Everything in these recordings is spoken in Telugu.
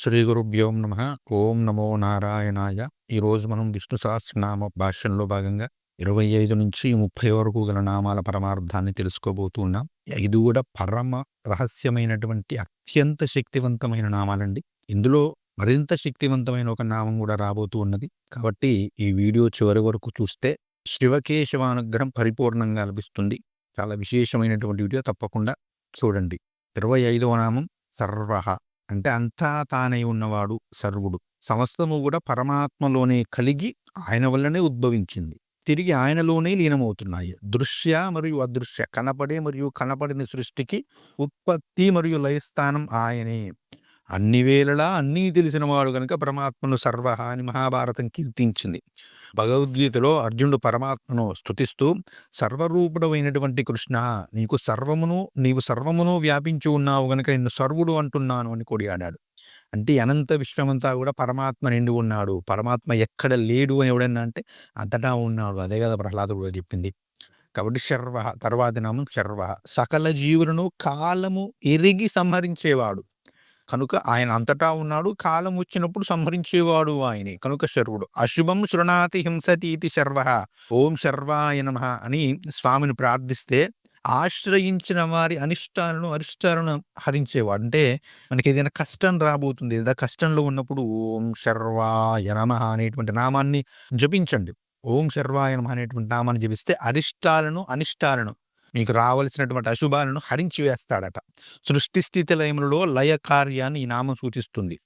శ్రీ గురుభ్యో నమ. ఓం నమో నారాయణాయ. ఈరోజు మనం విష్ణు సహస్రనామ భాష్యంలో భాగంగా ఇరవై ఐదు నుంచి ముప్పై వరకు గల నామాల పరమార్థాన్ని తెలుసుకోబోతున్నాం ఐదు ఇది కూడా పరమ రహస్యమైనటువంటి అత్యంత శక్తివంతమైన నామాలండి. ఇందులో మరింత శక్తివంతమైన ఒక నామం కూడా రాబోతూ ఉన్నది. కాబట్టి ఈ వీడియో చివరి వరకు చూస్తే శివకేశవానుగ్రహం పరిపూర్ణంగా లభిస్తుంది. చాలా విశేషమైనటువంటి వీడియో తప్పకుండా చూడండి. ఇరవై ఐదవ నామం సర్వహ అంటే అంతా తానై ఉన్నవాడు సర్వుడు. సమస్తము కూడా పరమాత్మలోనే కలిగి ఆయన వల్లనే ఉద్భవించింది. తిరిగి ఆయనలోనే లీనమవుతున్నాయి. దృశ్య మరియు అదృశ్య కనపడే మరియు కనపడిన సృష్టికి ఉత్పత్తి మరియు లయస్థానం ఆయనే. అన్ని వేళలా అన్నీ తెలిసినవాడు కనుక పరమాత్మను సర్వ అని మహాభారతం కీర్తించింది. భగవద్గీతలో అర్జునుడు పరమాత్మను స్థుతిస్తూ సర్వరూపుడమైనటువంటి కృష్ణ నీకు సర్వమును నీవు సర్వమును వ్యాపించి ఉన్నావు గనుక నిన్ను సర్వుడు అంటున్నాను అని కొడియాడాడు అంటే అనంత విశ్వమంతా కూడా పరమాత్మ నిండి ఉన్నాడు. పరమాత్మ ఎక్కడ లేడు అని ఎవడన్నా అంటే అంతటా ఉన్నాడు. అదే కదా ప్రహ్లాదుడు కూడా చెప్పింది. కాబట్టి శర్వ తర్వాతి నామం శర్వ సకల జీవులను కాలము ఎరిగి సంహరించేవాడు. కనుక ఆయన అంతటా ఉన్నాడు. కాలం వచ్చినప్పుడు సంహరించేవాడు ఆయనే. కనుక శర్వుడు అశుభం శృణాతి హింసతీతి శర్వ ఓం శర్వాయ నమ అని స్వామిని ప్రార్థిస్తే ఆశ్రయించిన వారి అనిష్టాలను అరిష్టాలను హరించేవాడు. అంటే మనకి ఏదైనా కష్టం రాబోతుంది. ఏదైనా కష్టంలో ఉన్నప్పుడు ఓం శర్వాయ నమ అనేటువంటి నామాన్ని జపించండి. ఓం శర్వాయ నమ అనేటువంటి నామాన్ని జపిస్తే అరిష్టాలను అనిష్టాలను మీకు రావలసినటువంటి అశుభాలను హరించి వేస్తాడట సృష్టి స్థితి లయములలో లయ కార్యాన్ని ఈ నామం సూచిస్తుంది.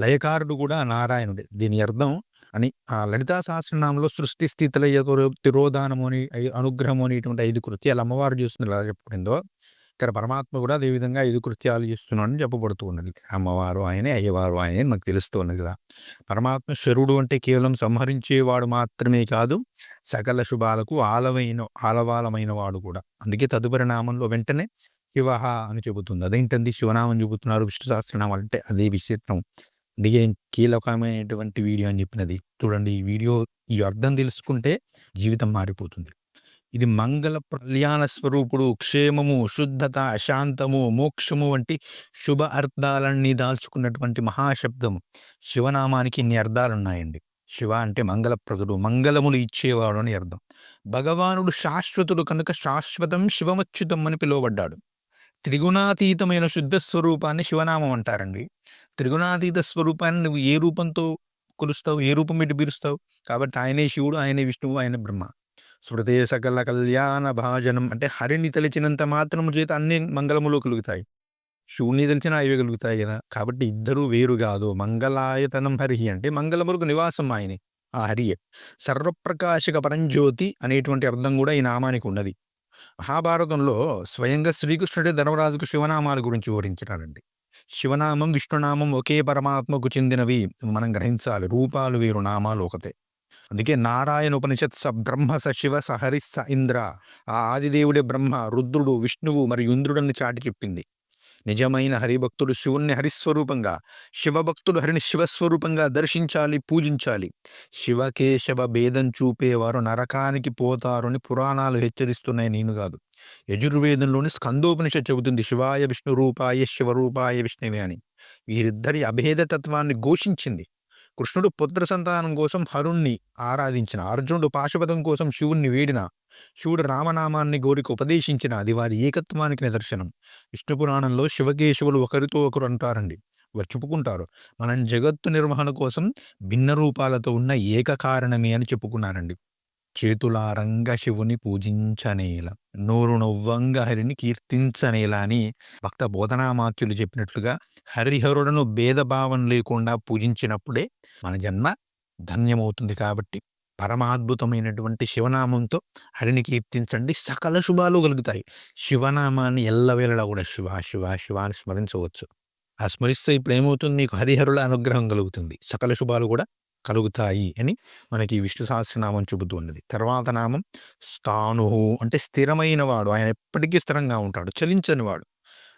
లయకారుడు కూడా నారాయణుడే. దీని అర్థం అని ఆ లలితా సహస్రనామంలో సృష్టి స్థితిల తిరోధానము అని అనుగ్రహము అనేటువంటి ఐదు కృత్యాలు అమ్మవారు చూస్తుంది ఎలా చెప్పుకుందో ఇక్కడ పరమాత్మ కూడా అదేవిధంగా ఐదు కృత్యాలు చేస్తున్నాడని చెప్పబడుతూ ఉన్నది. అమ్మవారు ఆయనే అయ్యవారు ఆయనే మనకు తెలుస్తూ ఉన్నది కదా! పరమాత్మ శరుడు అంటే కేవలం సంహరించేవాడు మాత్రమే కాదు సకల శుభాలకు ఆలవైన ఆలవాలమైన వాడు కూడా. అందుకే తదుపరి నామంలో వెంటనే శివ అని చెబుతుంది. అదేంటంది శివనామం చెబుతున్నారు విష్ణు సహస్రనామాలు? అంటే అదే విచిత్రం అందుకే కీలకమైనటువంటి వీడియో అని చెప్పినది. చూడండి ఈ వీడియో ఈ అర్థం తెలుసుకుంటే జీవితం మారిపోతుంది. ఇది మంగళ కళ్యాణ స్వరూపుడు క్షేమము శుద్ధత అశాంతము మోక్షము వంటి శుభ అర్థాలన్నీ దాల్చుకున్నటువంటి మహాశబ్దము శివనామానికి ఇన్ని అర్థాలున్నాయండి. శివ అంటే మంగళప్రదుడు మంగళములు ఇచ్చేవాడు అని అర్థం. భగవానుడు శాశ్వతుడు కనుక శాశ్వతం శివమచ్యుతం అని పిలువబడ్డాడు. త్రిగుణాతీతమైన శుద్ధ స్వరూపాన్ని శివనామం అంటారండి. త్రిగుణాతీత స్వరూపాన్ని నువ్వు ఏ రూపంతో కొలుస్తావు? ఏ రూపం పెట్టి పిలుస్తావు? కాబట్టి ఆయనే శివుడు ఆయనే విష్ణువు ఆయన బ్రహ్మ. శృతే సకల కళ్యాణ భాజనం అంటే హరిని తలిచినంత మాత్రం చేత అన్ని మంగళములు కలుగుతాయి. శూన్య తెలిసిన అవి కలుగుతాయి కదా. కాబట్టి ఇద్దరు వేరు కాదు. మంగళాయతనం హరి అంటే మంగళములకు నివాసం ఆయనే ఆ హరియే. సర్వప్రకాశక పరంజ్యోతి అనేటువంటి అర్థం కూడా ఈ నామానికి ఉన్నది. మహాభారతంలో స్వయంగా శ్రీకృష్ణుడే ధర్మరాజుకు శివనామాల గురించి వివరించినాడండి. శివనామం విష్ణునామం ఒకే పరమాత్మకు చెందినవి. మనం గ్రహించాలి. రూపాలు వేరు నామాలు ఒకతే అందుకే నారాయణ ఉపనిషత్ స బ్రహ్మ స శివ స హరి స ఇంద్ర ఆ ఆదిదేవుడే బ్రహ్మ రుద్రుడు విష్ణువు మరియు ఇంద్రుడని చాటి చెప్పింది. నిజమైన హరిభక్తుడు శివుణ్ణి హరిస్వరూపంగా శివభక్తుడు హరిని శివస్వరూపంగా దర్శించాలి పూజించాలి. శివకేశవ భేదం చూపేవారు నరకానికి పోతారని పురాణాలు హెచ్చరిస్తున్నాయి నేను కాదు. యజుర్వేదంలోని స్కందోపనిషత్ చెబుతుంది శివాయ విష్ణు రూపాయ శివరూపాయ విష్ణువే అని. వీరిద్దరి అభేదతత్వాన్ని ఘోషించింది. కృష్ణుడు పుత్ర సంతానం కోసం హరుణ్ణి ఆరాధించిన అర్జునుడు పాశుపతం కోసం శివుణ్ణి వేడిన శివుడు రామనామాన్ని గోరికి ఉపదేశించిన అది వారి ఏకత్వానికి నిదర్శనం. విష్ణు పురాణంలో శివకేశవులు ఒకరితో ఒకరు అంటారండి. వారు చెప్పుకుంటారు మనం జగత్తు నిర్వహణ కోసం భిన్న రూపాలతో ఉన్న ఏకకారణమే అని చెప్పుకున్నారండి. చేతులారంగ శివుని పూజించనేల నోరు నవ్వంగ హరిని కీర్తించనేలా అని భక్త బోధనామాత్యులు చెప్పినట్లుగా హరిహరుడను భేదభావం లేకుండా పూజించినప్పుడే మన జన్మ ధన్యమవుతుంది కాబట్టి పరమాద్భుతమైనటువంటి శివనామంతో హరిని కీర్తించండి. సకల శుభాలు కలుగుతాయి. శివనామాన్ని ఎల్లవేళలా కూడా శివ శివ శివ అని స్మరించవచ్చు. ఆ స్మరిస్తే ఇప్పుడు ఏమవుతుంది? నీకు హరిహరుల అనుగ్రహం కలుగుతుంది. సకల శుభాలు కూడా కలుగుతాయి అని మనకి విష్ణు సహస్రనామం చెబుతూ ఉన్నది. తర్వాత నామం స్థాను అంటే స్థిరమైన వాడు. ఆయన ఎప్పటికీ స్థిరంగా ఉంటాడు. చలించని వాడు.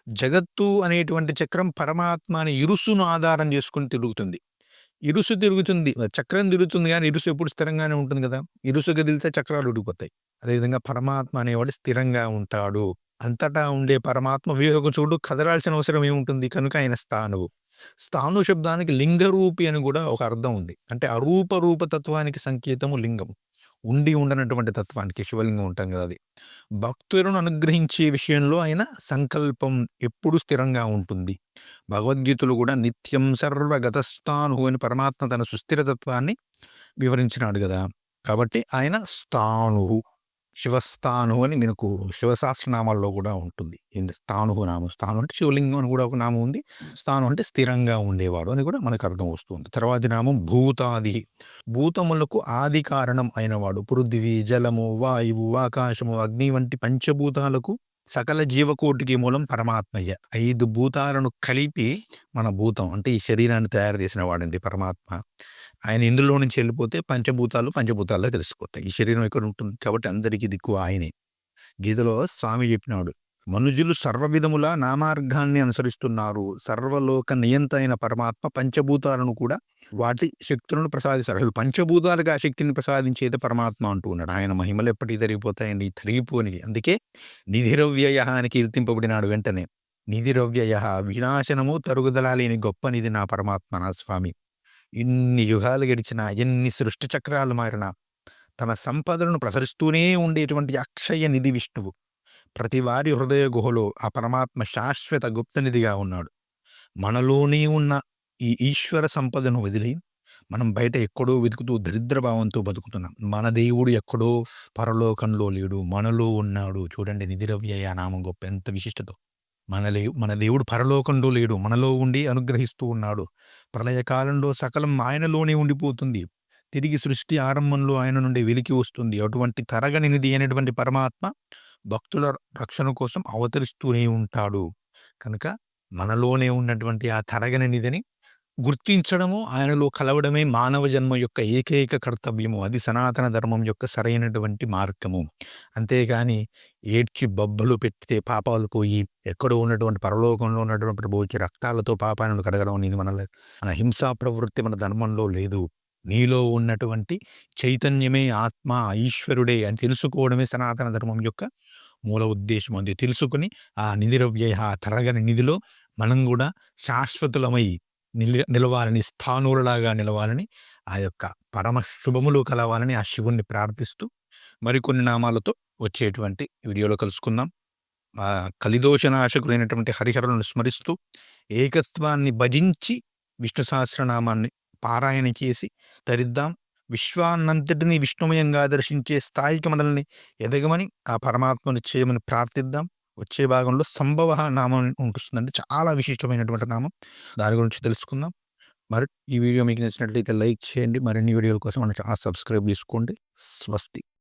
జగత్తు అనేటువంటి చక్రం పరమాత్మ అనే ఇరుసును ఆధారం చేసుకుని తిరుగుతుంది. ఇరుసు తిరుగుతుంది. చక్రం తిరుగుతుంది కానీ ఇరుసు ఎప్పుడు స్థిరంగానే ఉంటుంది కదా? ఇరుసు కదిలితే చక్రాలు ఉడిపోతాయి అదేవిధంగా పరమాత్మ అనేవాడు స్థిరంగా ఉంటాడు. అంతటా ఉండే పరమాత్మ వేరొక చూడు కదలాల్సిన అవసరం ఏముంటుంది? కనుక ఆయన స్థానువు. స్థాను శబ్దానికి లింగరూపి అని కూడా ఒక అర్థం ఉంది. అంటే అరూప రూపతత్వానికి సంకేతము లింగం ఉండి ఉండనటువంటి తత్వానికి శివలింగం ఉంటాం కదా అది. భక్తులను అనుగ్రహించే విషయంలో ఆయన సంకల్పం ఎప్పుడు స్థిరంగా ఉంటుంది. భగవద్గీతలు కూడా నిత్యం సర్వగతస్థాను అని పరమాత్మ తన సుస్థిరతత్వాన్ని వివరించినాడు కదా. కాబట్టి ఆయన స్థాను శివస్థాను అని మనకు శివశాస్త్రనామాల్లో కూడా ఉంటుంది. స్థాను నామం స్థానం అంటే శివలింగం అని కూడా ఒక నామం ఉంది. స్థానం అంటే స్థిరంగా ఉండేవాడు అని కూడా మనకు అర్థం వస్తుంది తర్వాతి నామం భూతాది. భూతములకు ఆది కారణం అయినవాడు. పృథ్వీ జలము వాయువు ఆకాశము అగ్ని వంటి పంచభూతాలకు సకల జీవకోటికి మూలం పరమాత్మయ్య. ఐదు భూతాలను కలిపి మన భూతం అంటే ఈ శరీరాన్ని తయారు చేసిన వాడండి పరమాత్మ. ఆయన ఇందులో నుంచి వెళ్ళిపోతే పంచభూతాలు పంచభూతాల్లో తెలిసిపోతాయి ఈ శరీరం ఎక్కడ ఉంటుంది? కాబట్టి అందరికీ దిక్కు ఆయనే. గీతలో స్వామి చెప్పినాడు మనుజులు సర్వవిధముల నామార్గాన్ని అనుసరిస్తున్నారు. సర్వలోక నియంత అయిన పరమాత్మ పంచభూతాలను కూడా వాటి శక్తులను ప్రసాదిస్తారు. అసలు పంచభూతాలుగా ఆ శక్తిని ప్రసాదించేది పరమాత్మ అంటూ ఉన్నాడు. ఆయన మహిమలు ఎప్పటికీ తరిగిపోతాయండి. తరిగిపోని అందుకే నిధిరవ్యయ అని కీర్తింపబడినాడు వెంటనే. నిధిరవ్యయ వినాశనము తరుగుదల లేని గొప్ప నిధి నా పరమాత్మ నా స్వామి? ఇన్ని యుగాలు గడిచినా ఎన్ని సృష్టి చక్రాలు మారినా తన సంపదలను ప్రసరిస్తూనే ఉండేటువంటి అక్షయ నిధి విష్ణువు. ప్రతి వారి హృదయ గుహలో ఆ పరమాత్మ శాశ్వత గుప్త నిధిగా ఉన్నాడు. మనలోనే ఉన్న ఈ ఈశ్వర సంపదను వదిలి మనం బయట ఎక్కడో వెతుకుతూ దరిద్ర భావంతో బతుకుతున్నాం. మన దేవుడు ఎక్కడో పరలోకంలో లేడు మనలో ఉన్నాడు. చూడండి నిధిరవ్యయ నామం గొప్ప. ఎంత విశిష్టతో. మన లే మన దేవుడు పరలోకంలో లేడు మనలో ఉండి అనుగ్రహిస్తూ ఉన్నాడు. ప్రళయకాలంలో సకలం ఆయనలోనే ఉండిపోతుంది. తిరిగి సృష్టి ఆరంభంలో ఆయన నుండి వెలికి వస్తుంది. అటువంటి తరగని అనేటువంటి అయినటువంటి పరమాత్మ భక్తుల రక్షణ కోసం అవతరిస్తూనే ఉంటాడు. కనుక మనలోనే ఉన్నటువంటి ఆ తరగని గుర్తించడము ఆయనలో కలవడమే మానవ జన్మ యొక్క ఏకైక కర్తవ్యము. అది సనాతన ధర్మం యొక్క సరైనటువంటి మార్గము. అంతేగాని ఏడ్చి బొబ్బలు పెట్టితే పాపాలు పోయి ఎక్కడో ఉన్నటువంటి పరలోకంలో ఉన్నటువంటి పోచి రక్తాలతో పాపాలను కడగడం అనేది మన మన హింసా ప్రవృత్తి మన ధర్మంలో లేదు. నీలో ఉన్నటువంటి చైతన్యమే ఆత్మ ఈశ్వరుడే అని తెలుసుకోవడమే సనాతన ధర్మం యొక్క మూల ఉద్దేశం. అది తెలుసుకుని ఆ నిధిరవ్యయ తరగని నిధిలో మనం కూడా శాశ్వతులమై నిలి నిలవాలని స్థానులలాగా నిలవాలని ఆ యొక్క పరమ శుభములు కలవాలని ఆ శివుణ్ణి ప్రార్థిస్తూ మరికొన్ని నామాలతో వచ్చేటువంటి వీడియోలో కలుసుకుందాం. ఆ కలిదోషనాశకులైనటువంటి హరిహరులను స్మరిస్తూ ఏకత్వాన్ని భజించి విష్ణు సహస్రనామాన్ని పారాయణ చేసి తరిద్దాం. విశ్వాన్నంతటిని విష్ణుమయంగా దర్శించే స్థాయికి మనల్ని ఎదగమని ఆ పరమాత్మను చేయమని ప్రార్థిద్దాం. వచ్చే భాగంలో సంభవ నామం ఉంటుందండి. చాలా విశిష్టమైనటువంటి నామం. దాని గురించి తెలుసుకుందాం. మరి ఈ వీడియో మీకు నచ్చినట్లయితే లైక్ చేయండి. మరిన్ని వీడియోల కోసం మన ఛానల్ సబ్స్క్రైబ్ చేసుకోండి. స్వస్తి.